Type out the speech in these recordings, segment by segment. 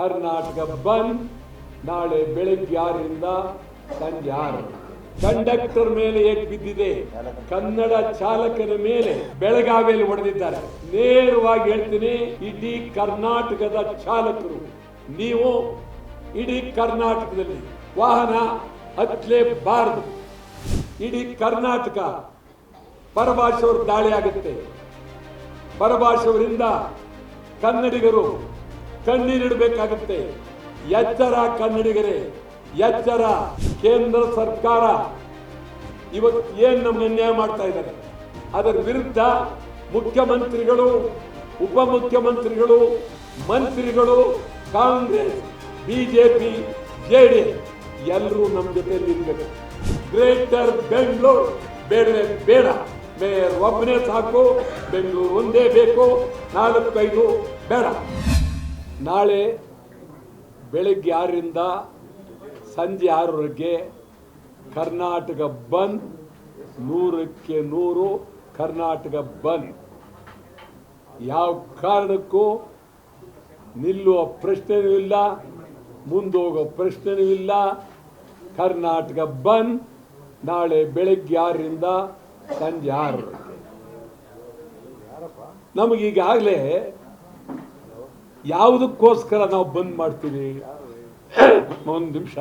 ಕರ್ನಾಟಕ ಬಂದ್ ನಾಳೆ ಬೆಳಗ್ಗೆ ಆರರಿಂದ ಸಂಜೆ ಆರು. ಕಂಡಕ್ಟರ್ ಮೇಲೆ ಏಟ್ ಬಿದ್ದಿದೆ. ಕನ್ನಡ ಚಾಲಕನ ಮೇಲೆ ಬೆಳಗಾವಿಯಲ್ಲಿ ಹೊಡೆದಿದ್ದಾರೆ. ನೇರವಾಗಿ ಹೇಳ್ತೀನಿ, ಇಡೀ ಕರ್ನಾಟಕದ ಚಾಲಕರು, ನೀವು ಇಡೀ ಕರ್ನಾಟಕದಲ್ಲಿ ವಾಹನ ಹತ್ತಲೇಬಾರದು. ಇಡೀ ಕರ್ನಾಟಕ ಪರಭಾಷೆಯವರು ದಾಳಿ ಆಗುತ್ತೆ. ಪರಭಾಷೆಯವರಿಂದ ಕನ್ನಡಿಗರು ಕಣ್ಣೀರಿಡಬೇಕಾಗುತ್ತೆ. ಎಚ್ಚರ ಕನ್ನಡಿಗರೇ, ಎಚ್ಚರ ಕೇಂದ್ರ ಸರ್ಕಾರ. ಇವತ್ತು ಏನ್ ನಮ್ಗೆ ಅನ್ಯಾಯ ಮಾಡ್ತಾ ಇದ್ದಾರೆ? ಅದರ ವಿರುದ್ಧ ಮುಖ್ಯಮಂತ್ರಿಗಳು, ಉಪಮುಖ್ಯಮಂತ್ರಿಗಳು, ಮಂತ್ರಿಗಳು, ಕಾಂಗ್ರೆಸ್, ಬಿಜೆಪಿ, ಜೆಡಿಎಸ್, ಎಲ್ಲರೂ ನಮ್ಮ ಜೊತೆಯಲ್ಲಿ ಇರಬೇಕು ಗ್ರೇಟರ್ ಬೆಂಗಳೂರು ಬೇಡವೇ ಬೇಡ. ಮೇಯರ್ ಒಬ್ಬನೇ ಸಾಕು, ಬೆಂಗಳೂರು ಒಂದೇ ಬೇಕು ನಾಲ್ಕು ಐದು ಬೇಡ. ನಾಳೆ ಬೆಳಗ್ಗೆ ಆರರಿಂದ ಸಂಜೆ ಆರವರೆಗೆ ಕರ್ನಾಟಕ ಬಂದ್, ನೂರಕ್ಕೆ ನೂರು ಕರ್ನಾಟಕ ಬಂದ್. ಯಾವ ಕಾರಣಕ್ಕೂ ನಿಲ್ಲುವ ಪ್ರಶ್ನೆಯೂ ಇಲ್ಲ ಮುಂದೋಗೋ ಪ್ರಶ್ನೆಯೂ ಇಲ್ಲ. ಕರ್ನಾಟಕ ಬಂದ್ ನಾಳೆ ಬೆಳಗ್ಗೆ ಆರರಿಂದ ಸಂಜೆ ಆರರವರೆಗೆ. ನಮಗೀಗಾಗಲೇ ಯಾವುದಕ್ಕೋಸ್ಕರ ನಾವು ಬಂದ್ ಮಾಡ್ತೀವಿ ಒಂದು ನಿಮಿಷ.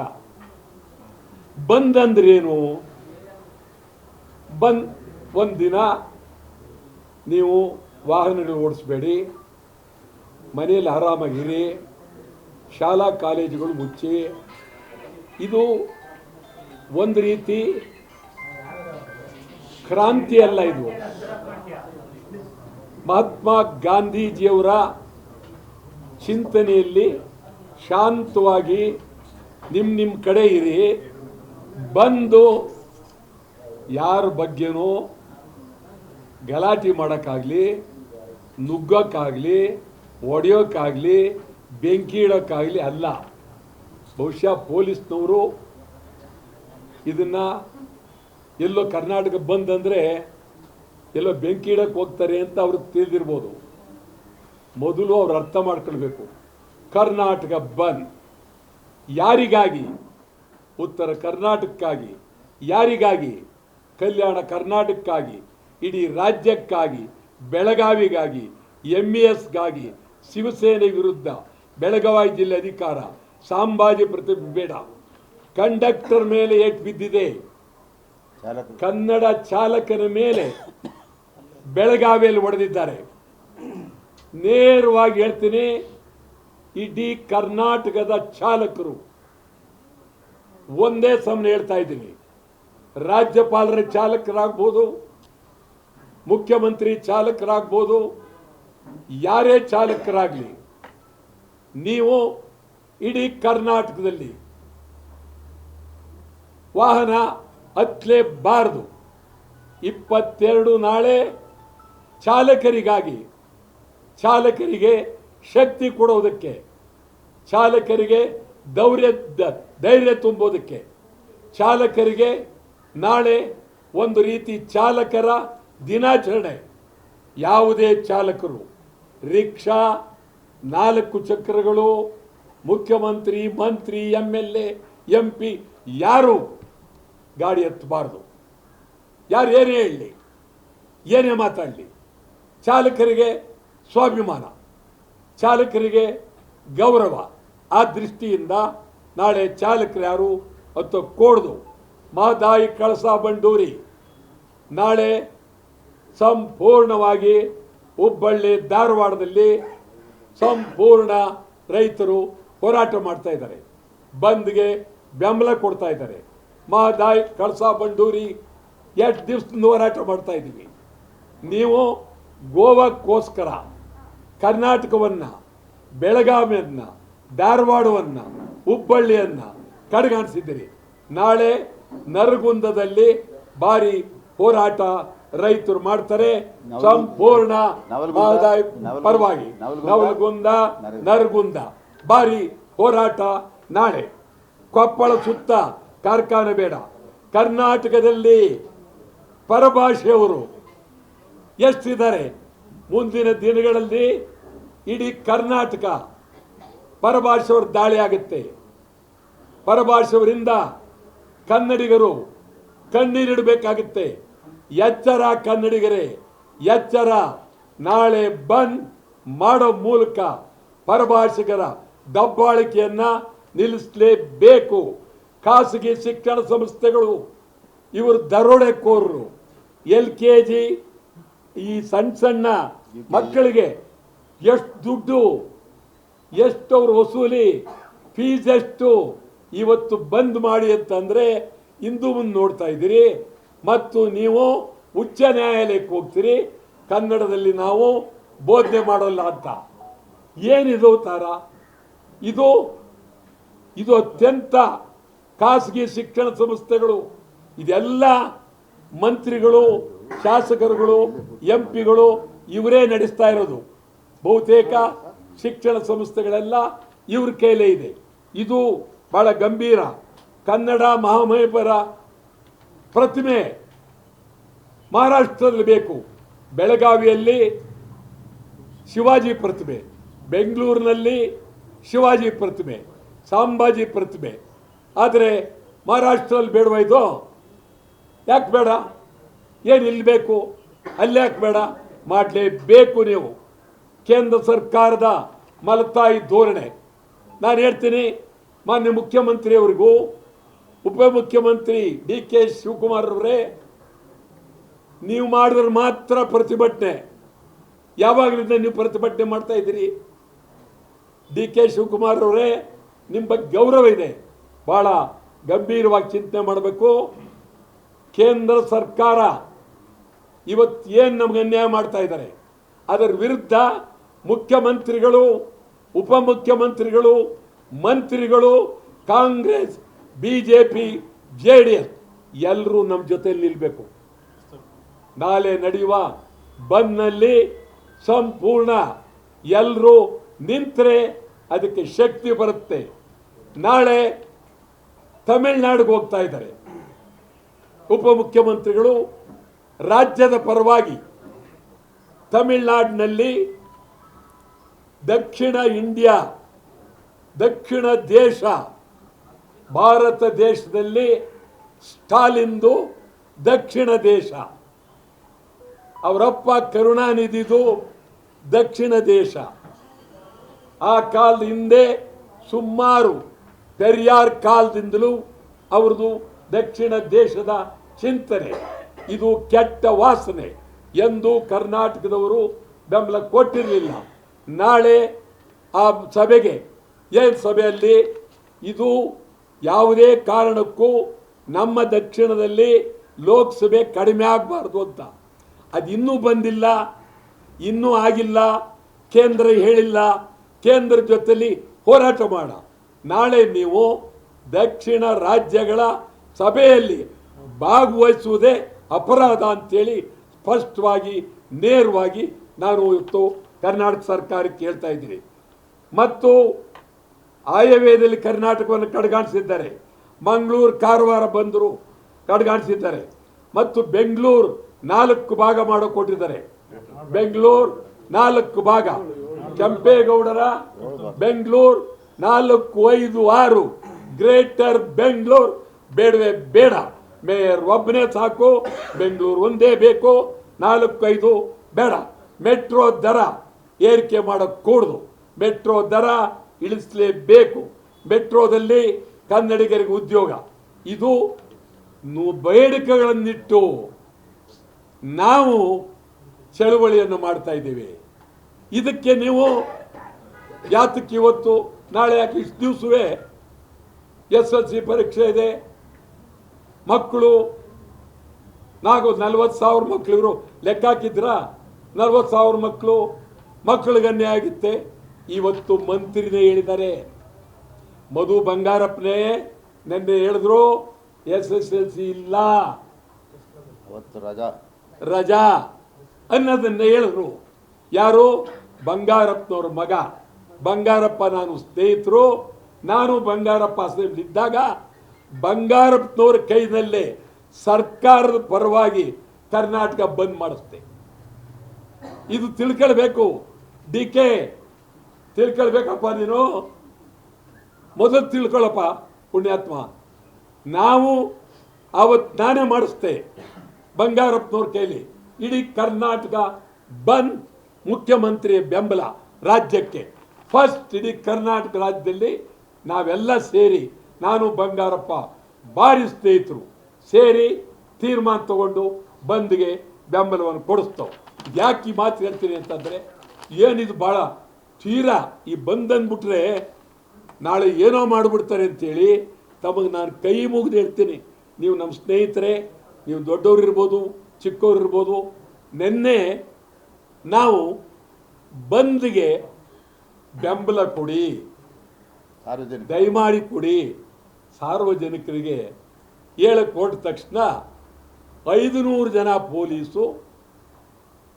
ಬಂದ್ ಅಂದ್ರೇನು ಬಂದ್ ಒಂದಿನ ನೀವು ವಾಹನಗಳು ಓಡಿಸ್ಬೇಡಿ, ಮನೆಯಲ್ಲಿ ಆರಾಮಾಗಿರಿ, ಶಾಲಾ ಕಾಲೇಜುಗಳು ಮುಚ್ಚಿ, ಇದು ಒಂದು ರೀತಿ ಕ್ರಾಂತಿ ಅಲ್ಲ ಇದು. ಮಹಾತ್ಮ ಗಾಂಧೀಜಿಯವರ ಚಿಂತನೆಯಲ್ಲಿ ಶಾಂತವಾಗಿ ನಿಮ್ಮ ನಿಮ್ಮ ಕಡೆ ಇರಿ. ಬಂದು ಯಾರ ಬಗ್ಗೆನೂ ಗಲಾಟೆ ಮಾಡೋಕ್ಕಾಗಲಿ, ನುಗ್ಗೋಕ್ಕಾಗಲಿ ಒಡೆಯೋಕ್ಕಾಗಲಿ ಬೆಂಕಿ ಇಡೋಕ್ಕಾಗಲಿ ಅಲ್ಲ. ಬಹುಶಃ ಪೊಲೀಸ್ನವರು ಇದನ್ನು ಎಲ್ಲೋ ಕರ್ನಾಟಕ ಬಂದಂದರೆ ಎಲ್ಲೋ ಬೆಂಕಿ ಇಡೋಕ್ಕೆ ಹೋಗ್ತಾರೆ ಅಂತ ಅವ್ರಿಗೆ ತಿಳಿದಿರ್ಬೋದು. ಮೊದಲು ಅವ್ರು ಅರ್ಥ ಮಾಡ್ಕೊಳ್ಬೇಕು. ಕರ್ನಾಟಕ ಬಂದ್. ಯಾರಿಗಾಗಿ? ಉತ್ತರ ಕರ್ನಾಟಕಕ್ಕಾಗಿ. ಯಾರಿಗಾಗಿ? ಕಲ್ಯಾಣ ಕರ್ನಾಟಕಕ್ಕಾಗಿ. ಇಡೀ ರಾಜ್ಯಕ್ಕಾಗಿ. ಬೆಳಗಾವಿಗಾಗಿ. ಎಂ ಇ ಎಸ್ಗಾಗಿ ಶಿವಸೇನೆ ವಿರುದ್ಧ. ಬೆಳಗಾವಿ ಜಿಲ್ಲೆ ಅಧಿಕಾರ. ಸಾಂಬಾಜಿ ಪ್ರತಿಭೆ ಬೇಡ. ಕಂಡಕ್ಟರ್ ಮೇಲೆ ಏಟ್ ಬಿದ್ದಿದೆ. ಕನ್ನಡ ಚಾಲಕನ ಮೇಲೆ ಬೆಳಗಾವಿಯಲ್ಲಿ ಹೊಡೆದಿದ್ದಾರೆ. ನೇರವಾಗಿ ಹೇಳ್ತೀನಿ, ಇಡೀ ಕರ್ನಾಟಕದ ಚಾಲಕರು ಒಂದೇ ಸಮನೆ ಹೇಳ್ತಾ ಇದ್ದೀನಿ. ರಾಜ್ಯಪಾಲರ ಚಾಲಕರಾಗ್ಬೋದು, ಮುಖ್ಯಮಂತ್ರಿ ಚಾಲಕರಾಗ್ಬೋದು, ಯಾರೇ ಚಾಲಕರಾಗಲಿ, ನೀವು ಇಡೀ ಕರ್ನಾಟಕದಲ್ಲಿ ವಾಹನ ಹತ್ತಲೇಬಾರದು. ಇಪ್ಪತ್ತೆರಡು ನಾಳೆ ಚಾಲಕರಿಗಾಗಿ ಚಾಲಕರಿಗೆ ಶಕ್ತಿ ಕೊಡೋದಕ್ಕೆ, ಚಾಲಕರಿಗೆ ದೌರ್ಯ ಧೈರ್ಯ ತುಂಬೋದಕ್ಕೆ, ಚಾಲಕರಿಗೆ ನಾಳೆ ಒಂದು ರೀತಿ ಚಾಲಕರ ದಿನಾಚರಣೆ. ಯಾವುದೇ ಚಾಲಕರು, ರಿಕ್ಷಾ, ನಾಲ್ಕು ಚಕ್ರಗಳು, ಮುಖ್ಯಮಂತ್ರಿ, ಮಂತ್ರಿ ಎಂ ಎಲ್ ಎಂ ಪಿ ಯಾರು ಗಾಡಿ ಹತ್ತಬಾರ್ದು ಯಾರು ಏನೇ ಹೇಳಲಿ ಏನೇ ಮಾತಾಡಲಿ, ಚಾಲಕರಿಗೆ ಸ್ವಾಭಿಮಾನ. ಚಾಲಕರಿಗೆ ಗೌರವ. ಆ ದೃಷ್ಟಿಯಿಂದ ನಾಳೆ ಚಾಲಕರು ಯಾರು? ಅಥವಾ ಕೋಡ್ದು. ಮಾದಾಯಿ ಕಳಸ ಬಂಡೂರಿ. ನಾಳೆ ಸಂಪೂರ್ಣವಾಗಿ ಹುಬ್ಬಳ್ಳಿ ಧಾರವಾಡದಲ್ಲಿ ಸಂಪೂರ್ಣ ರೈತರು ಹೋರಾಟ ಮಾಡ್ತಾ ಇದ್ದಾರೆ. ಬಂದ್ಗೆ ಬೆಂಬಲ ಕೊಡ್ತಾ ಇದ್ದಾರೆ. ಮಹದಾಯಿ ಕಳಸ ಬಂಡೂರಿ ಎಷ್ಟು ದಿವ್ಸದಿಂದ ಹೋರಾಟ ಮಾಡ್ತಾ ಇದ್ದೀವಿ. ನೀವು ಗೋವಾಕ್ಕೋಸ್ಕರ ಕರ್ನಾಟಕವನ್ನು ಬೆಳಗಾವಿಯನ್ನು ಧಾರವಾಡವನ್ನು ಹುಬ್ಬಳ್ಳಿಯನ್ನು ಕಡೆಗಾಣಿಸಿದ್ದೀರಿ ನಾಳೆ ನರಗುಂದದಲ್ಲಿ ಭಾರಿ ಹೋರಾಟ ರೈತರು ಮಾಡ್ತಾರೆ. ಸಂಪೂರ್ಣ ಪರವಾಗಿ. ನವಲಗುಂದ-. ನರಗುಂದ. ಭಾರಿ ಹೋರಾಟ ನಾಳೆ. ಕೊಪ್ಪಳ ಸುತ್ತ ಕಾರ್ಖಾನೆ ಬೇಡ. ಕರ್ನಾಟಕದಲ್ಲಿ ಪರಭಾಷೆಯವರು ಎಷ್ಟಿದ್ದಾರೆ? ಮುಂದಿನ ದಿನಗಳಲ್ಲಿ ಇಡೀ ಕರ್ನಾಟಕ ಪರಭಾಷೆಯವ್ರ ದಾಳಿ ಆಗುತ್ತೆ ಪರಭಾಷೆಯವರಿಂದ ಕನ್ನಡಿಗರು ಕಣ್ಣೀರಿಡಬೇಕಾಗುತ್ತೆ ಎಚ್ಚರ ಕನ್ನಡಿಗರೇ, ಎಚ್ಚರ. ನಾಳೆ ಬಂದ್ ಮಾಡೋ ಮೂಲಕ ಪರಭಾಷಿಗರ ದಬ್ಬಾಳಿಕೆಯನ್ನ ನಿಲ್ಲಿಸಲೇಬೇಕು. ಖಾಸಗಿ ಶಿಕ್ಷಣ ಸಂಸ್ಥೆಗಳು, ಇವರು ದರೋಡೆಕೋರರು. ಎಲ್ ಕೆ ಜಿ ಈ ಸಣ್ಣ ಸಣ್ಣ ಮಕ್ಕಳಿಗೆ ಎಷ್ಟು ದುಡ್ಡು ಎಷ್ಟು ಅವ್ರ ವಸೂಲಿ, ಫೀಸ್ ಎಷ್ಟು, ಇವತ್ತು ಬಂದ್ ಮಾಡಿ ಅಂತಂದರೆ ಇಂದು ಮುಂದೆ ನೋಡ್ತಾ ಇದ್ದೀರಿ. ಮತ್ತು ನೀವು ಉಚ್ಚ ನ್ಯಾಯಾಲಯಕ್ಕೆ ಹೋಗ್ತೀರಿ. ಕನ್ನಡದಲ್ಲಿ ನಾವು ಬೋಧನೆ ಮಾಡೋಲ್ಲ ಅಂತ. ಏನಿದು ತಾರ ಇದು ಇದು ಅತ್ಯಂತ ಖಾಸಗಿ ಶಿಕ್ಷಣ ಸಂಸ್ಥೆಗಳು. ಇದೆಲ್ಲ ಮಂತ್ರಿಗಳು, ಶಾಸಕರುಗಳು, ಎಂ ಪಿಗಳು ಇವರೇ ನಡೆಸ್ತಾ ಇರೋದು. ಬಹುತೇಕ ಶಿಕ್ಷಣ ಸಂಸ್ಥೆಗಳೆಲ್ಲ ಇವ್ರ ಕೈಲೇ ಇದೆ. ಇದು ಬಹಳ ಗಂಭೀರ ಕನ್ನಡ ಮಹಾಮಹಿಪರ ಪ್ರತಿಮೆ ಮಹಾರಾಷ್ಟ್ರದಲ್ಲಿ ಬೇಕು. ಬೆಳಗಾವಿಯಲ್ಲಿ ಶಿವಾಜಿ ಪ್ರತಿಮೆ, ಬೆಂಗಳೂರಿನಲ್ಲಿ ಶಿವಾಜಿ ಪ್ರತಿಮೆ, ಸಾಂಬಾಜಿ ಪ್ರತಿಮೆ. ಆದರೆ ಮಹಾರಾಷ್ಟ್ರದಲ್ಲಿ ಬೇಡವ ಇದು? ಯಾಕೆ ಬೇಡ? ಏನು ಇಲ್ಲಿ ಬೇಕು? ಅಲ್ಲಿ ಯಾಕೆ ಬೇಡ? ಮಾಡಲೇಬೇಕು ನೀವು. ಕೇಂದ್ರ ಸರ್ಕಾರದ ಮಲತಾಯಿ ಧೋರಣೆ. ನಾನು ಹೇಳ್ತೀನಿ, ಮಾನ್ಯ ಮುಖ್ಯಮಂತ್ರಿಯವರಿಗೂ, ಉಪಮುಖ್ಯಮಂತ್ರಿ ಡಿ ಕೆ ಶಿವಕುಮಾರ್ ಅವರೇ, ನೀವು ಮಾಡಿದ್ರೆ ಮಾತ್ರ ಪ್ರತಿಭಟನೆ. ಯಾವಾಗಲಿಂದ ನೀವು ಪ್ರತಿಭಟನೆ ಮಾಡ್ತಾ ಇದ್ದೀರಿ? ಡಿ ಕೆ ಶಿವಕುಮಾರ್ ಅವರೇ, ನಿಮ್ಮ ಬಗ್ಗೆ ಗೌರವ ಇದೆ. ಭಾಳ ಗಂಭೀರವಾಗಿ ಚಿಂತನೆ ಮಾಡಬೇಕು. ಕೇಂದ್ರ ಸರ್ಕಾರ ಇವತ್ತು ಏನು ನಮಗೆ ಅನ್ಯಾಯ ಮಾಡ್ತಾ ಇದ್ದಾರೆ? ಅದರ ವಿರುದ್ಧ ಮುಖ್ಯಮಂತ್ರಿಗಳು, ಉಪಮುಖ್ಯಮಂತ್ರಿಗಳು, ಮಂತ್ರಿಗಳು, Congress, BJP J D S ಎಲ್ಲರೂ ನಮ್ಮ ಜೊತೆಯಲ್ಲಿ ನಿಲ್ಲಬೇಕು ನಾಳೆ ನಡೆಯುವ ಬಂದ್ನಲ್ಲಿ ಸಂಪೂರ್ಣ ಎಲ್ಲರೂ ನಿಂತರೆ ಅದಕ್ಕೆ ಶಕ್ತಿ ಬರುತ್ತೆ. ನಾಳೆ ತಮಿಳ್ನಾಡಿಗೆ ಹೋಗ್ತಾ ಇದ್ದಾರೆ. ಉಪಮುಖ್ಯಮಂತ್ರಿಗಳು ರಾಜ್ಯದ ಪರವಾಗಿ ತಮಿಳ್ನಾಡಿನಲ್ಲಿ ದಕ್ಷಿಣ ಇಂಡಿಯಾ, ದಕ್ಷಿಣ ದೇಶ, ಭಾರತ ದೇಶದಲ್ಲಿ ಸ್ಟಾಲಿಂದು ದಕ್ಷಿಣ ದೇಶ. ಅವರಪ್ಪ ಕರುಣಾನಿಧಿದು ದಕ್ಷಿಣ ದೇಶ. ಆ ಕಾಲದ ಹಿಂದೆ ಸುಮಾರು ಪೆರಿಯಾರ್ ಕಾಲದಿಂದಲೂ ಅವ್ರದ್ದು ದಕ್ಷಿಣ ದೇಶದ ಚಿಂತನೆ. ಇದು ಕೆಟ್ಟ ವಾಸನೆ ಎಂದು ಕರ್ನಾಟಕದವರು ಬೆಂಬಲ ಕೊಟ್ಟಿರಲಿಲ್ಲ. ನಾಳೆ ಆ ಸಭೆಗೆ, ಏನು ಸಭೆಯಲ್ಲಿ? ಇದು ಯಾವುದೇ ಕಾರಣಕ್ಕೂ ನಮ್ಮ ದಕ್ಷಿಣದಲ್ಲಿ ಲೋಕಸಭೆ ಕಡಿಮೆ ಆಗಬಾರ್ದು ಅಂತ. ಅದು ಇನ್ನೂ ಬಂದಿಲ್ಲ, ಇನ್ನೂ ಆಗಿಲ್ಲ, ಕೇಂದ್ರ ಹೇಳಿಲ್ಲ, ಕೇಂದ್ರ ಜೊತೆಯಲ್ಲಿ ಹೋರಾಟ ಮಾಡ. ನಾಳೆ ನೀವು ದಕ್ಷಿಣ ರಾಜ್ಯಗಳ ಸಭೆಯಲ್ಲಿ ಭಾಗವಹಿಸುವುದೇ ಅಪರಾಧ ಅಂತೇಳಿ ಸ್ಪಷ್ಟವಾಗಿ, ನೇರವಾಗಿ ನಾನು ಇವತ್ತು ಕರ್ನಾಟಕ ಸರ್ಕಾರಕ್ಕೆ ಹೇಳ್ತಾ ಇದ್ದೀನಿ. ಮತ್ತು ಆಯವ್ಯಯದಲ್ಲಿ ಕರ್ನಾಟಕವನ್ನು ಕಡೆಗಾಣಿಸಿದ್ದಾರೆ. ಮಂಗಳೂರು, ಕಾರವಾರ ಬಂದರು, ಕಡೆಗಾಣಿಸಿದ್ದಾರೆ. ಮತ್ತು ಬೆಂಗಳೂರು ನಾಲ್ಕು ಭಾಗ ಮಾಡೋ ಕೊಟ್ಟಿದ್ದಾರೆ ಬೆಂಗಳೂರು ನಾಲ್ಕು ಭಾಗ. ಕೆಂಪೇಗೌಡರ ಬೆಂಗಳೂರು ನಾಲ್ಕು ಐದು ಆರು. ಗ್ರೇಟರ್ ಬೆಂಗಳೂರು ಬೇಡವೇ ಬೇಡ. ಮೇಯರ್ ಒಬ್ಬನೇ ಸಾಕು, ಬೆಂಗಳೂರು ಒಂದೇ ಬೇಕು, ನಾಲ್ಕೈದು ಬೇಡ. ಮೆಟ್ರೋ ದರ ಏರಿಕೆ ಮಾಡೋಕ್ಕೆ ಮೆಟ್ರೋ ದರ ಇಳಿಸಲೇಬೇಕು. ಮೆಟ್ರೋದಲ್ಲಿ ಕನ್ನಡಿಗರಿಗೆ ಉದ್ಯೋಗ. ಇದು ಬೇಡಿಕೆಗಳನ್ನಿಟ್ಟು ನಾವು ಚಳುವಳಿಯನ್ನು ಮಾಡ್ತಾ ಇದ್ದೀವಿ. ಇದಕ್ಕೆ ನೀವು ಯಾತಕ್ಕೆ ಇವತ್ತು, ನಾಳೆ ಯಾಕೆ ಇಷ್ಟು ದಿವಸವೇ ಎಸ್ ಎಲ್ ಸಿ ಪರೀಕ್ಷೆ ಇದೆ? ಮಕ್ಕಳು ನಾಲ್ಕು ನಲ್ವತ್ತು ಸಾವಿರ ಮಕ್ಕಳು ಇವರು. ಲೆಕ್ಕ ಹಾಕಿದ್ರ ನಲ್ವತ್ತು ಸಾವಿರ ಮಕ್ಕಳು ಮಕ್ಕಳಿಗೆ ಅನ್ಯಾಯ ಆಗುತ್ತೆ. ಇವತ್ತು ಮಂತ್ರಿನೇ ಹೇಳಿದ್ದಾರೆ. ಮಧು ಬಂಗಾರಪ್ಪನೇ ನೆನ್ನೆ ಹೇಳಿದ್ರು ಎಸ್ ಎಸ್ ಎಲ್ ಸಿ ಇಲ್ಲ. ರಜಾ. ರಜಾ ಅನ್ನೋದನ್ನ ಹೇಳಿದ್ರು. ಯಾರು? ಬಂಗಾರಪ್ಪನವ್ರ ಮಗ. ಬಂಗಾರಪ್ಪ ನಾನು ಸ್ನೇಹಿತರು. ನಾನು ಬಂಗಾರಪ್ಪ ಇದ್ದಾಗ ಬಂಗಾರಪ್ಪನವ್ರ ಕೈನಲ್ಲೇ ಸರ್ಕಾರದ ಪರವಾಗಿ ಕರ್ನಾಟಕ ಬಂದ್ ಮಾಡಿಸ್ತೆ ಇದು ತಿಳ್ಕೊಳ್ಬೇಕು. ಡಿ ಕೆ, ತಿಳ್ಕೊಳ್ಬೇಕಪ್ಪ ನೀನು? ಮೊದಲು ತಿಳ್ಕೊಳ್ಳಪ್ಪ ಪುಣ್ಯಾತ್ಮ. ನಾವು ಅವತ್ತು ನಾನೇ ಮಾಡಿಸ್ತೆ ಬಂಗಾರಪ್ಪನವ್ರ ಕೈಲಿ. ಇಡೀ ಕರ್ನಾಟಕ ಬಂದ್ ಮುಖ್ಯಮಂತ್ರಿ ಬೆಂಬಲ ರಾಜ್ಯಕ್ಕೆ. ಫಸ್ಟ್ ಇಡೀ ಕರ್ನಾಟಕ ರಾಜ್ಯದಲ್ಲಿ ನಾವೆಲ್ಲ ಸೇರಿ ನಾನು ಬಂಗಾರಪ್ಪ ಭಾರಿ ಸ್ನೇಹಿತರು. ಸೇರಿ ತೀರ್ಮಾನ ತಗೊಂಡು ಬಂದ್ಗೆ ಬೆಂಬಲವನ್ನು ಕೊಡಿಸ್ತಾವೆ. ಯಾಕೆ ಈ ಮಾತು ಹೇಳ್ತೀನಿ ಅಂತಂದರೆ ಏನಿದು ಭಾಳ ತೀರಾ ಈ ಬಂದ್ ಅಂದ್ಬಿಟ್ರೆ ನಾಳೆ ಏನೋ ಮಾಡಿಬಿಡ್ತಾರೆ ಅಂತೇಳಿ ತಮಗೆ ನಾನು ಕೈ ಮುಗಿದು ಹೇಳ್ತೀನಿ. ನೀವು ನಮ್ಮ ಸ್ನೇಹಿತರೆ ನೀವು ದೊಡ್ಡವ್ರು ಇರ್ಬೋದು ಚಿಕ್ಕವ್ರು ಇರ್ಬೋದು ನಿನ್ನೆ ನಾವು ಬಂದ್ಗೆ ಬೆಂಬಲ ಕೊಡಿ. ದಯಮಾಡಿ ಕೊಡಿ. ಸಾರ್ವಜನಿಕರಿಗೆ ಹೇಳಕ್ಕೆ ಹೊರಟ ತಕ್ಷಣ ಐದು ನೂರು ಜನ ಪೊಲೀಸು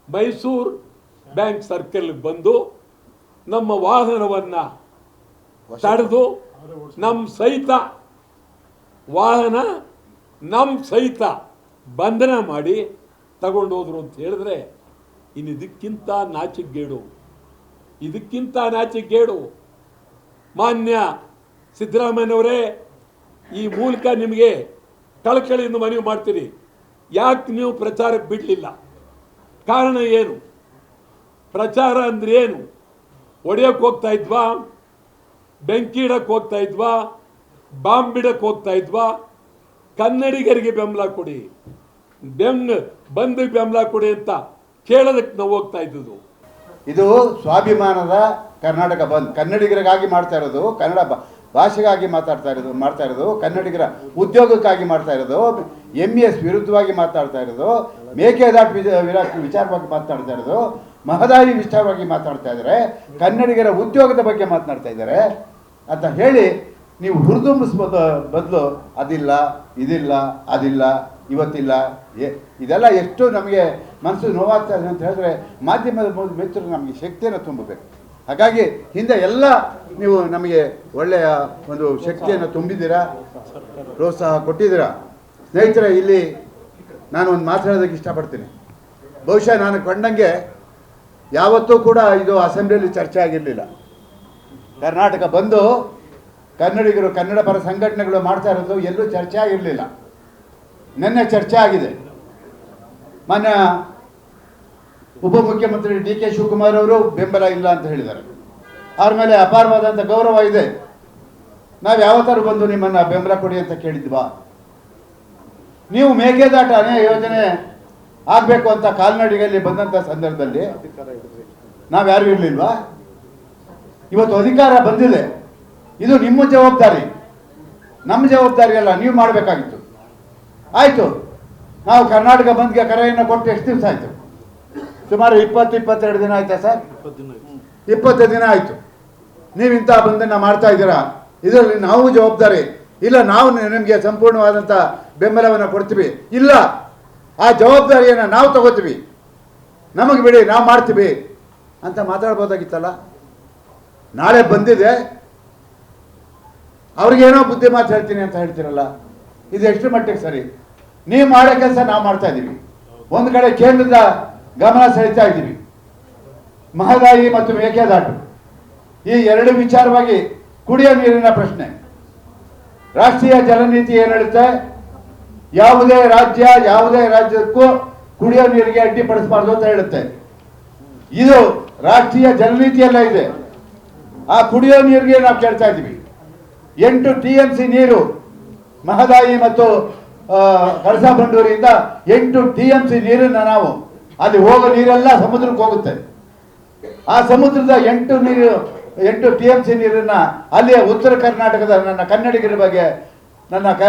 ಮೈಸೂರು ಬ್ಯಾಂಕ್ ಸರ್ಕಲ್ಗೆ ಬಂದು ನಮ್ಮ ವಾಹನವನ್ನು ತಡೆದು ನಮ್ಮ ಸಹಿತ ವಾಹನ ನಮ್ಮ ಸಹಿತ ಬಂಧನ ಮಾಡಿ ತಗೊಂಡು ಹೋದ್ರು ಅಂತ ಹೇಳಿದ್ರೆ ಇನ್ನು ಇದಕ್ಕಿಂತ ನಾಚಿಗೇಡು ಇದಕ್ಕಿಂತ ನಾಚಿಗೇಡು ಮಾನ್ಯ ಸಿದ್ದರಾಮಯ್ಯನವರೇ ಈ ಮೂಲಕ ನಿಮಗೆ ಕಳಕಳಿಯಿಂದ ಮನವಿ ಮಾಡ್ತೀನಿ. ಯಾಕೆ ನೀವು ಪ್ರಚಾರಕ್ಕೆ ಬಿಡಲಿಲ್ಲ? ಕಾರಣ ಏನು? ಪ್ರಚಾರ ಅಂದ್ರೆ ಏನು? ಒಡೆಯಕ್ಕೆ ಹೋಗ್ತಾ ಇದ್ವಾ? ಬೆಂಕಿ ಇಡಕ್ಕೆ ಹೋಗ್ತಾ ಇದ್ವಾ? ಬಾಂಬ್ ಬಿಡಕ್ಕೆ ಹೋಗ್ತಾ ಇದ್ವಾ? ಕನ್ನಡಿಗರಿಗೆ ಬೆಂಬಲ ಕೊಡಿ. ಬೆಂಗ್ ಬಂದು ಬೆಂಬಲ ಕೊಡಿ ಅಂತ ಕೇಳೋದಕ್ಕೆ ನಾವು ಹೋಗ್ತಾ ಇದ್ದುದು ಇದು ಸ್ವಾಭಿಮಾನದ ಕರ್ನಾಟಕ ಬಂದ್. ಕನ್ನಡಿಗರಿಗಾಗಿ ಮಾಡ್ತಾ ಇರೋದು ಕನ್ನಡ ಭಾಷೆಗಾಗಿ ಮಾತಾಡ್ತಾ ಇರೋದು, ಮಾಡ್ತಾ ಇರೋದು, ಕನ್ನಡಿಗರ ಉದ್ಯೋಗಕ್ಕಾಗಿ ಮಾಡ್ತಾ ಇರೋದು ಎಂ ಎಸ್ ವಿರುದ್ಧವಾಗಿ ಮಾತಾಡ್ತಾ ಇರೋದು, ಮೇಕೆದಾಟ್ ವಿರಾಟ್ ವಿರಾ- ವಿಚಾರವಾಗಿ ಮಾತಾಡ್ತಾ ಇರೋದು, ಮಹದಾಯಿ ವಿಚಾರವಾಗಿ ಮಾತಾಡ್ತಾ ಇದ್ದಾರೆ, ಕನ್ನಡಿಗರ ಉದ್ಯೋಗದ ಬಗ್ಗೆ ಮಾತನಾಡ್ತಾ ಇದ್ದಾರೆ ಅಂತ ಹೇಳಿ ನೀವು ಹುರಿದುಂಬಿಸ್ಬೋದು ಬದಲು ಅದಿಲ್ಲ, ಇದಿಲ್ಲ, ಅದಿಲ್ಲ, ಇವತ್ತಿಲ್ಲ ಇದೆಲ್ಲ ಎಷ್ಟು ನಮಗೆ ಮನಸ್ಸು ನೋವಾಗ್ತಾ ಇದೆ ಅಂತ ಹೇಳಿದ್ರೆ ಮಾಧ್ಯಮದ ಮಿತ್ರರು ನಮಗೆ ಶಕ್ತಿಯನ್ನು ತುಂಬಬೇಕು. ಹಾಗಾಗಿ ಹಿಂದೆ ಎಲ್ಲ ನೀವು ನಮಗೆ ಒಳ್ಳೆಯ ಒಂದು ಶಕ್ತಿಯನ್ನು ತುಂಬಿದ್ದೀರಾ? ಪ್ರೋತ್ಸಾಹ ಕೊಟ್ಟಿದ್ದೀರಾ? ಸ್ನೇಹಿತರೆ, ಇಲ್ಲಿ ನಾನು ಒಂದು ಮಾತಾಡೋದಕ್ಕೆ ಇಷ್ಟಪಡ್ತೀನಿ. ಬಹುಶಃ ನಾನು ಕಂಡಂಗೆ ಯಾವತ್ತೂ ಕೂಡ ಇದು ಅಸೆಂಬ್ಲಿಯಲ್ಲಿ ಚರ್ಚೆ ಆಗಿರಲಿಲ್ಲ. ಕರ್ನಾಟಕ ಬಂದು ಕನ್ನಡಿಗರು ಕನ್ನಡ ಪರ ಸಂಘಟನೆಗಳು ಮಾಡ್ತಾ ಇರೋದು ಎಲ್ಲೂ ಚರ್ಚೆ ಆಗಿರಲಿಲ್ಲ. ನಿನ್ನೆ ಚರ್ಚೆ ಆಗಿದೆ. ಮಾನ್ಯ ಉಪಮುಖ್ಯಮಂತ್ರಿ ಡಿ ಕೆ ಶಿವಕುಮಾರ್ ಅವರು ಬೆಂಬಲ ಇಲ್ಲ ಅಂತ ಹೇಳಿದ್ದಾರೆ. ಅವ್ರ ಮೇಲೆ ಅಪಾರವಾದಂಥ ಗೌರವ ಇದೆ. ನಾವು ಯಾವತ್ತಾರು ಬಂದು ನಿಮ್ಮನ್ನ ಬೆಂಬಲ ಕೊಡಿ ಅಂತ ಕೇಳಿದ್ವಾ? ನೀವು ಮೇಕೆದಾಟ ಅನೇ ಯೋಜನೆ ಆಗಬೇಕು ಅಂತ ಕಾಲ್ನಡಿಗೆಯಲ್ಲಿ ಬಂದಂಥ ಸಂದರ್ಭದಲ್ಲಿ ನಾವು ಯಾರು ಇರಲಿಲ್ವಾ? ಇವತ್ತು ಅಧಿಕಾರ ಬಂದಿದೆ. ಇದು ನಿಮ್ಮ ಜವಾಬ್ದಾರಿ. ನಮ್ಮ ಜವಾಬ್ದಾರಿ ಅಲ್ಲ, ನೀವು ಮಾಡಬೇಕಾಗಿತ್ತು. ಆಯಿತು. ನಾವು ಕರ್ನಾಟಕ ಬಂದ್ಗೆ ಕರೆಯನ್ನು ಕೊಟ್ಟು ಎಷ್ಟು ದಿವಸ ಆಯಿತು? ಸುಮಾರು ಇಪ್ಪತ್ತು ಇಪ್ಪತ್ತೆರಡು ದಿನ ಆಯ್ತಾ ಸರ್? ಇಪ್ಪತ್ತು ದಿನ ಆಯಿತು. ನೀವು ಇಂಥ ಬಂದನ್ನು ಮಾಡ್ತಾ ಇದ್ದೀರಾ? ಇದರಲ್ಲಿ ನಾವು ಜವಾಬ್ದಾರಿ. ಇಲ್ಲ ನಾವು ನಿಮಗೆ ಸಂಪೂರ್ಣವಾದಂಥ ಬೆಂಬಲವನ್ನು ಕೊಡ್ತೀವಿ. ಇಲ್ಲ ಆ ಜವಾಬ್ದಾರಿಯನ್ನು ನಾವು ತಗೋತೀವಿ. ನಮಗೆ ಬಿಡಿ ನಾವು ಮಾಡ್ತೀವಿ. ಅಂತ ಮಾತಾಡ್ಬೋದಾಗಿತ್ತಲ್ಲ? ನಾಳೆ ಬಂದಿದೆ. ಅವ್ರಿಗೇನೋ ಬುದ್ಧಿ ಮಾತು ಹೇಳ್ತೀನಿ ಅಂತ ಹೇಳ್ತೀರಲ್ಲ? ಇದು ಎಷ್ಟು ಮಟ್ಟಿಗೆ ಸರಿ? ನೀವು ಮಾಡೋ ಕೆಲಸ ನಾವು ಮಾಡ್ತಾ ಇದ್ದೀವಿ ಒಂದು ಕಡೆ ಕೇಂದ್ರದ ಗಮನ ಸೆಳೀತಾ ಇದ್ದೀವಿ. ಮಹದಾಯಿ ಮತ್ತು ಮೇಕೆದಾಟು. ಈ ಎರಡು ವಿಚಾರವಾಗಿ ಕುಡಿಯೋ ನೀರಿನ ಪ್ರಶ್ನೆ. ರಾಷ್ಟ್ರೀಯ ಜಲನೀತಿ ಏನು ಹೇಳುತ್ತೆ ಯಾವುದೇ ರಾಜ್ಯ ಯಾವುದೇ ರಾಜ್ಯಕ್ಕೂ ಕುಡಿಯೋ ನೀರಿಗೆ ಅಡ್ಡಿಪಡಿಸಬಾರ್ದು ಅಂತ ಹೇಳುತ್ತೆ. ಇದು ರಾಷ್ಟ್ರೀಯ ಜಲನೀತಿಯಲ್ಲ ಇದೆ. ಆ ಕುಡಿಯೋ ನೀರಿಗೆ ನಾವು ಕೇಳ್ತಾ ಇದ್ದೀವಿ. ಎಂಟು ಟಿ ಎಂ ಸಿ ನೀರು ಮಹದಾಯಿ ಮತ್ತು ಕಳಸಾ ಬಂಡೂರಿಯಿಂದ ಎಂಟು ಟಿ ಎಂ ಸಿ ನೀರನ್ನು ನಾವು ಅಲ್ಲಿ ಹೋಗೋ ನೀರೆಲ್ಲ ಸಮುದ್ರಕ್ಕೆ ಹೋಗುತ್ತೆ. ಆ ಸಮುದ್ರದ ಎಂಟು ನೀರು, ಎಂಟು ಟಿ ಎಂ ಸಿ ನೀರನ್ನ ಅಲ್ಲಿ ಉತ್ತರ ಕರ್ನಾಟಕದ ನನ್ನ ಕನ್ನಡಿಗರ ಬಗ್ಗೆ ನನ್ನ ಕ,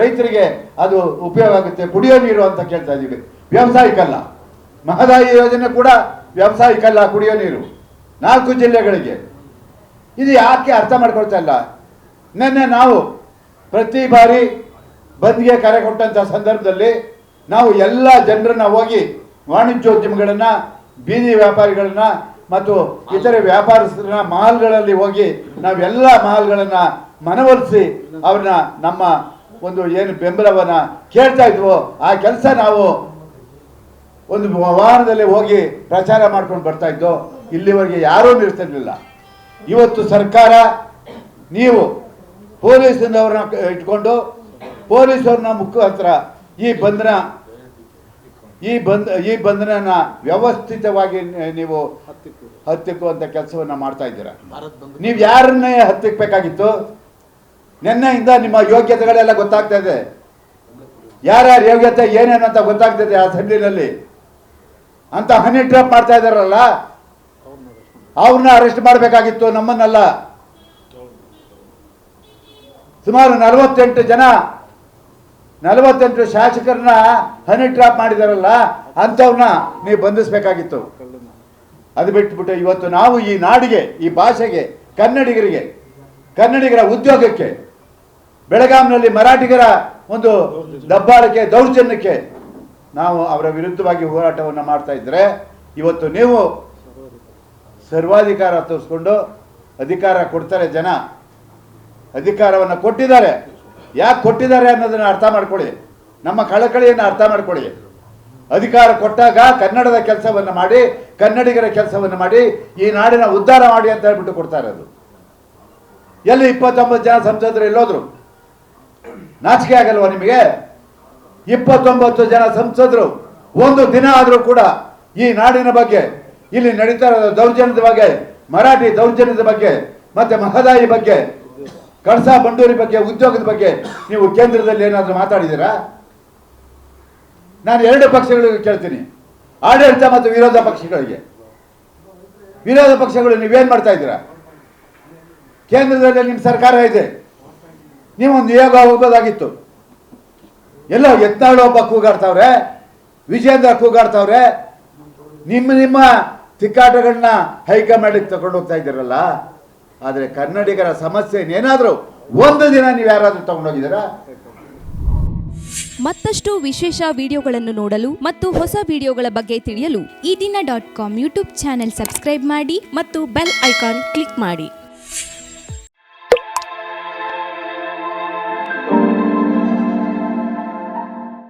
ರೈತರಿಗೆ ಅದು ಉಪಯೋಗ ಆಗುತ್ತೆ. ಕುಡಿಯೋ ನೀರು ಅಂತ ಕೇಳ್ತಾ ಇದ್ದೀವಿ. ವ್ಯಾವಸಾಯಿಕಲ್ಲ ಮಹದಾಯಿ ಯೋಜನೆ ಕೂಡ ವ್ಯಾವಸಾಯಿಕಲ್ಲ ಕುಡಿಯೋ ನೀರು. ನಾಲ್ಕು ಜಿಲ್ಲೆಗಳಿಗೆ. ಇದು ಯಾಕೆ ಅರ್ಥ ಮಾಡ್ಕೊಳ್ತಾ ಇಲ್ಲ? ನಿನ್ನೆ ನಾವು ಪ್ರತಿ ಬಾರಿ ಬಂದ್ಗೆ ಕರೆ ಕೊಟ್ಟಂಥ ಸಂದರ್ಭದಲ್ಲಿ ನಾವು ಎಲ್ಲ ಜನರನ್ನ ಹೋಗಿ ವಾಣಿಜ್ಯೋದ್ಯಮಿಗಳನ್ನ, ಬೀದಿ ವ್ಯಾಪಾರಿಗಳನ್ನ ಮತ್ತು ಇತರೆ ವ್ಯಾಪಾರಸ್ಥರನ್ನ ಮಾಲ್ಗಳಲ್ಲಿ ಹೋಗಿ ನಾವೆಲ್ಲ ಮಾಲ್ಗಳನ್ನ ಮನವೊಲಿಸಿ ಅವ್ರನ್ನ ನಮ್ಮ ಒಂದು ಏನು ಬೆಂಬಲವನ್ನು ಕೇಳ್ತಾ ಇದ್ವೋ, ಆ ಕೆಲಸ ನಾವು ಒಂದು ವಾಹನದಲ್ಲಿ ಹೋಗಿ ಪ್ರಚಾರ ಮಾಡ್ಕೊಂಡು ಬರ್ತಾ ಇದ್ದೋ, ಇಲ್ಲಿವರೆಗೆ ಯಾರೂ ನಿಲ್ಲಿಸ್ತಿರ್ಲಿಲ್ಲ. ಇವತ್ತು ಸರ್ಕಾರ ನೀವು ಪೊಲೀಸಿನವ್ರನ್ನ ಇಟ್ಕೊಂಡು ಪೊಲೀಸವ್ರನ್ನ ಮುಖಾಂತರ ಈ ಬಂಧನ ಈ ಬಂಧ ಈ ಬಂಧನ ವ್ಯವಸ್ಥಿತವಾಗಿ ನೀವು ಹತ್ತಿಕ್ಕುವಂತ ಕೆಲಸವನ್ನ ಮಾಡ್ತಾ ಇದ್ದೀರಾ. ನೀವು ಯಾರನ್ನೇ ಹತ್ತಿಕ್ಬೇಕಾಗಿತ್ತು? ನಿನ್ನೆಯಿಂದ ನಿಮ್ಮ ಯೋಗ್ಯತೆಗಳೆಲ್ಲ ಗೊತ್ತಾಗ್ತಾ ಇದೆ. ಯಾರ್ಯಾರ ಯೋಗ್ಯತೆ ಏನೇನು ಅಂತ ಗೊತ್ತಾಗ್ತಿದೆ ಆ ಸಭೆಯಲ್ಲಿ ಅಂತ ಹನಿ ಟ್ರಾಪ್ ಮಾಡ್ತಾ ಇದಾರಲ್ಲ ಅವ್ರನ್ನ ಅರೆಸ್ಟ್ ಮಾಡಬೇಕಾಗಿತ್ತು ನಮ್ಮನ್ನೆಲ್ಲ. ಸುಮಾರು ನಲವತ್ತೆಂಟು ಜನ ನಲವತ್ತೆಂಟು ಶಾಸಕರನ್ನ ಹನಿ ಟ್ರಾಪ್ ಮಾಡಿದಾರಲ್ಲ, ಅಂಥವ್ರನ್ನ ನೀವು ಬಂಧಿಸ್ಬೇಕಾಗಿತ್ತು. ಅದು ಬಿಟ್ಬಿಟ್ಟು ಇವತ್ತು ನಾವು ಈ ನಾಡಿಗೆ, ಈ ಭಾಷೆಗೆ, ಕನ್ನಡಿಗರಿಗೆ, ಕನ್ನಡಿಗರ ಉದ್ಯೋಗಕ್ಕೆ, ಬೆಳಗಾಂನಲ್ಲಿ ಮರಾಠಿಗರ ಒಂದು ದಬ್ಬಾಳಿಕೆ, ದೌರ್ಜನ್ಯಕ್ಕೆ ನಾವು ಅವರ ವಿರುದ್ಧವಾಗಿ ಹೋರಾಟವನ್ನು ಮಾಡ್ತಾ ಇದ್ದರೆ ಇವತ್ತು ನೀವು ಸರ್ವಾಧಿಕಾರ ತೋರಿಸ್ಕೊಂಡು ಅಧಿಕಾರ ಕೊಡ್ತಾರೆ ಜನ. ಅಧಿಕಾರವನ್ನು ಕೊಟ್ಟಿದ್ದಾರೆ. ಯಾಕೆ ಕೊಟ್ಟಿದ್ದಾರೆ ಅನ್ನೋದನ್ನು ಅರ್ಥ ಮಾಡ್ಕೊಳ್ಳಿ. ನಮ್ಮ ಕಳಕಳಿಯನ್ನು ಅರ್ಥ ಮಾಡ್ಕೊಳ್ಳಿ. ಅಧಿಕಾರ ಕೊಟ್ಟಾಗ ಕನ್ನಡದ ಕೆಲಸವನ್ನು ಮಾಡಿ, ಕನ್ನಡಿಗರ ಕೆಲಸವನ್ನು ಮಾಡಿ, ಈ ನಾಡಿನ ಉದ್ಧಾರ ಮಾಡಿ ಅಂತ ಹೇಳ್ಬಿಟ್ಟು ಕೊಡ್ತಾರೆ ಅದು ಎಲ್ಲಿ ಇಪ್ಪತ್ತೊಂಬತ್ತು ಜನ ಸಂಸದರು ಎಲ್ಲೋದ್ರು? ನಾಚಿಕೆ ಆಗಲ್ವ ನಿಮಗೆ? ಇಪ್ಪತ್ತೊಂಬತ್ತು ಜನ ಸಂಸದರು ಒಂದು ದಿನ ಆದರೂ ಕೂಡ ಈ ನಾಡಿನ ಬಗ್ಗೆ, ಇಲ್ಲಿ ನಡೀತಾ ಇರೋ ದೌರ್ಜನ್ಯದ ಬಗ್ಗೆ, ಮರಾಠಿ ದೌರ್ಜನ್ಯದ ಬಗ್ಗೆ, ಮತ್ತೆ ಮಹದಾಯಿ ಬಗ್ಗೆ ಕಳಸಾ ಬಂಡೂರಿ ಬಗ್ಗೆ, ಉದ್ಯೋಗದ ಬಗ್ಗೆ ನೀವು ಕೇಂದ್ರದಲ್ಲಿ ಏನಾದರೂ ಮಾತಾಡಿದ್ದೀರಾ? ನಾನು ಎರಡು ಪಕ್ಷಗಳಿಗೆ ಕೇಳ್ತೀನಿ. ಆಡಳಿತ ಮತ್ತು ವಿರೋಧ ಪಕ್ಷಗಳಿಗೆ. ವಿರೋಧ ಪಕ್ಷಗಳು ನೀವೇನು ಮಾಡ್ತಾ ಇದ್ದೀರಾ? ಕೇಂದ್ರದಲ್ಲಿ ನಿಮ್ಮ ಸರ್ಕಾರ ಇದೆ. ನೀವೊಂದು ನಿಯೋಗ ಹೋಗೋದಾಗಿತ್ತು. ಎಲ್ಲ ಯತ್ನಾಳು ಒಬ್ಬ ಕೂಗಾಡ್ತಾವ್ರೆ ವಿಜೇಂದ್ರ ಕೂಗಾಡ್ತಾವ್ರೆ, ನಿಮ್ಮ ನಿಮ್ಮ ತಿಕ್ಕಾಟಗಳನ್ನ ಹೈಕಮಾಂಡಿಗೆ ತಗೊಂಡು ಹೋಗ್ತಾ ಇದ್ದೀರಲ್ಲ? ಆದರೆ ಕನ್ನಡಿಗರ ಸಮಸ್ಯೆ ಏನಾದರೂ ಒಂದು ದಿನ ನೀವು ಯಾರಾದರೂ ತಗೊಂಡೋಗಿದ್ದೀರಾ? ಮತ್ತಷ್ಟು ವಿಶೇಷ ವಿಡಿಯೋಗಳನ್ನು ನೋಡಲು ಮತ್ತು ಹೊಸ ವಿಡಿಯೋಗಳ ಬಗ್ಗೆ ತಿಳಿಯಲು ಈ ದಿನ dot com YouTube channel subscribe ಮಾಡಿ ಮತ್ತು ಬೆಲ್ ಐಕಾನ್ ಕ್ಲಿಕ್ ಮಾಡಿ.